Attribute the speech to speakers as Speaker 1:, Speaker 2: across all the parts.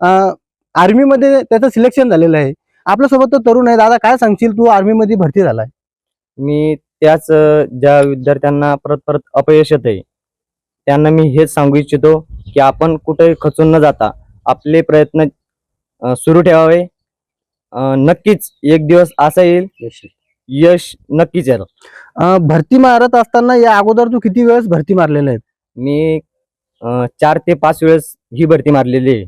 Speaker 1: आर्मीमध्ये त्याचं सिलेक्शन झालेलं आहे. आपल्यासोबत तो तरुण आहे. दादा काय सांगशील? तू आर्मीमध्ये भरती झालाय.
Speaker 2: मी त्याच ज्या विद्यार्थ्यांना परत परत अपयश येत आहे त्यांना मी हेच सांगू इच्छितो की आपण कुठे खचून न जाता आपले प्रयत्न सुरू ठेवावे. नक्कीच एक दिवस असा येईल. यश नक्कीच
Speaker 1: अं, भरती मारत असताना या अगोदर तू किती वेळेस भरती मारलेल्या आहेत?
Speaker 2: मी चार ते पाच वेळेस ही भरती मारलेली आहे.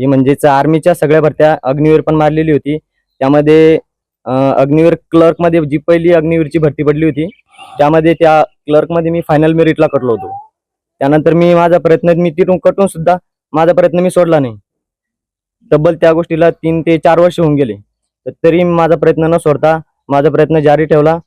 Speaker 2: ही म्हणजेच आर्मीच्या सगळ्या भरत्या अग्निवीर पण मारलेली होती. त्यामध्ये अग्निवीर क्लर्कमध्ये जी पहिली अग्निवीरची भरती पडली होती त्यामध्ये त्या क्लर्कमध्ये मी फायनल मेरिटला कटलो होतो. त्यानंतर मी माझा प्रयत्न मी तिथून कटून सुद्धा माझा प्रयत्न मी सोडला नाही. तब्बल त्या गोष्टीला तीन ते चार वर्ष होऊन गेले. तर तरी मी माझा प्रयत्न न सोडता माझा प्रयत्न जारी ठेवला.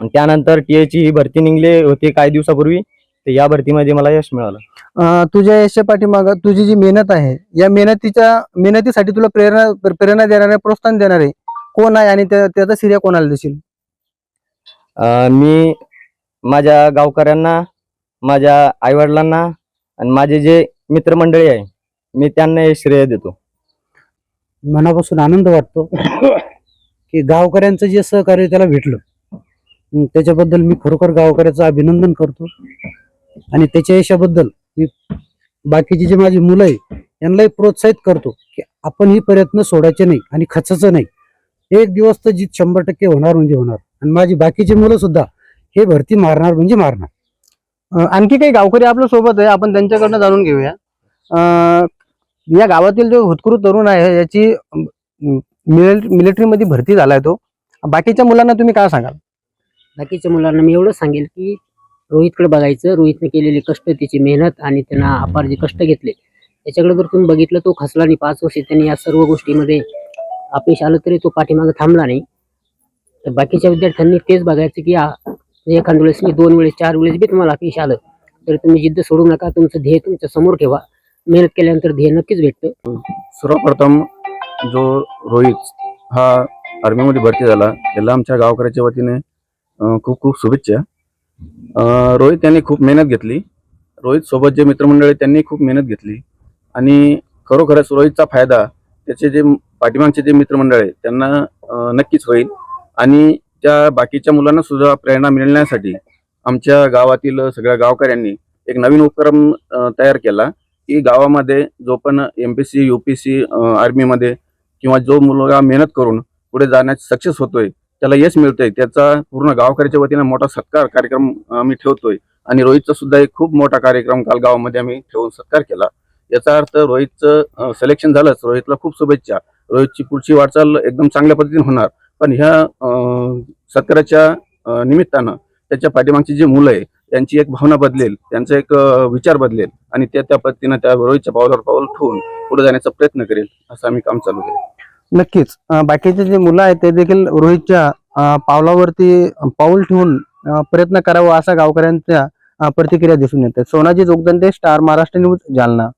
Speaker 2: आणि त्यानंतर टी ची ही भरती निघले होती काही दिवसापूर्वी. तर या भरतीमध्ये मला यश मिळालं.
Speaker 1: अं, तुझ्या यशच्या पाठीमाग तुझी जी मेहनत आहे या मेहनतीच्या मेहनतीसाठी तुला प्रेरणा प्रेरणा देणारे प्रोत्साहन देणारे कोण आहे आणि त्या- त्याचा श्रेय कोणाला देशील
Speaker 2: अं, मी माझ्या गावकऱ्यांना माझ्या आईवडिलांना आणि माझे जे मित्रमंडळी आहे मी त्यांना हे श्रेय देतो.
Speaker 3: मनापासून आनंद वाटतो की गावकऱ्यांचं जे सहकार्य त्याला भेटलं. अं, त्याच्याबद्दल मी खरोखर गावकऱ्याचं अभिनंदन करतो. आणि त्याच्या यशाबद्दल मी बाकीची जी माझी मुलं आहे यांनाही प्रोत्साहित करतो की आपण ही प्रयत्न सोडायचे नाही आणि खचायचं नाही. एक दिवस तर जीत शंभर टक्के होणार म्हणजे होणार. आणि माझी बाकीची मुलं सुद्धा हे भरती मारणार म्हणजे मारणार.
Speaker 1: आणखी काही गावकरी आपल्यासोबत आहे आपण त्यांच्याकडनं जाणून घेऊया. अं, या गावातील जो हुतकुरू तरुण आहे याची मिलिटरी मध्ये भरती झालाय तो. बाकीच्या मुलांना तुम्ही काय सांगाल?
Speaker 4: बाकीच्या मुलांना मी एवढं सांगेल की रोहितकडे बघायचं. रोहितने केलेले कष्ट त्याची मेहनत आणि त्यांना अपार जे कष्ट घेतले. त्याच्याकडे जर तुम्ही बघितलं तो खसला नाही पाच वर्षे त्यांनी या सर्व गोष्टीमध्ये अपयश आलं तरी तो पाठीमागे थांबला नाही. तर बाकीच्या विद्यार्थ्यांनी तेच बघायचं की एखाद्या वेळेस मी दोन वेळेस चार वेळेस बी तुम्हाला अपयश आलं. तर तुम्ही जिद्द सोडू नका. तुमचं ध्येय तुमच्यासमोर ठेवा. मेहनत केल्यानंतर ध्येय नक्कीच भेटतं.
Speaker 5: सर्वप्रथम जो रोहित हा आर्मीमध्ये भरती झाला त्याला आमच्या गावकऱ्याच्या वतीने खूप खूप शुभेच्छा. रोहित यांनी खूप मेहनत घेतली. रोहित सोबत जे मित्रमंडळ त्यांनी खूप मेहनत घेतली. आणि खरोखरच रोहितचा फायदा त्याचे जे पाठीमागचे जे मित्रमंडळ आहे त्यांना नक्कीच होईल. आणि त्या बाकीच्या मुलांना सुद्धा प्रेरणा मिळण्यासाठी आमच्या गावातील सगळ्या गावकऱ्यांनी एक नवीन उपक्रम तयार केला की गावामध्ये जो पण M P C U P C आर्मीमध्ये किंवा जो मुलगा मेहनत करून पुढे जाण्यास सक्सेस होतोय त्याला यश मिळतंय. त्याचा पूर्ण गावकऱ्याच्या वतीने मोठा सत्कार कार्यक्रम आम्ही ठेवतोय. आणि रोहितचा सुद्धा एक खूप मोठा कार्यक्रम काल गावामध्ये आम्ही ठेवून सत्कार केला. याचा अर्थ रोहितचं सिलेक्शन झालंच. रोहितला खूप शुभेच्छा. रोहितची पुढची वाटचाल एकदम चांगल्या पद्धतीने होणार. पण ह्या सत्काराच्या निमित्तानं त्याच्या पाठीमागची जी मुलं आहे त्यांची एक भावना बदलेल. त्यांचा एक विचार बदलेल. आणि त्या त्या पद्धतीनं त्या रोहितच्या पावलावर पाऊल ठेवून पुढे जाण्याचा प्रयत्न करेल असं आम्ही काम चालू केलं.
Speaker 1: नक्कीच. बाकीचे जे मुलं आहेत ते देखील रोहितच्या पावलावरती पाऊल ठेवून प्रयत्न करावा असा गावकऱ्यांच्या प्रतिक्रिया दिसून येते. Sonaji Jogdande star Maharashtra news Jalna.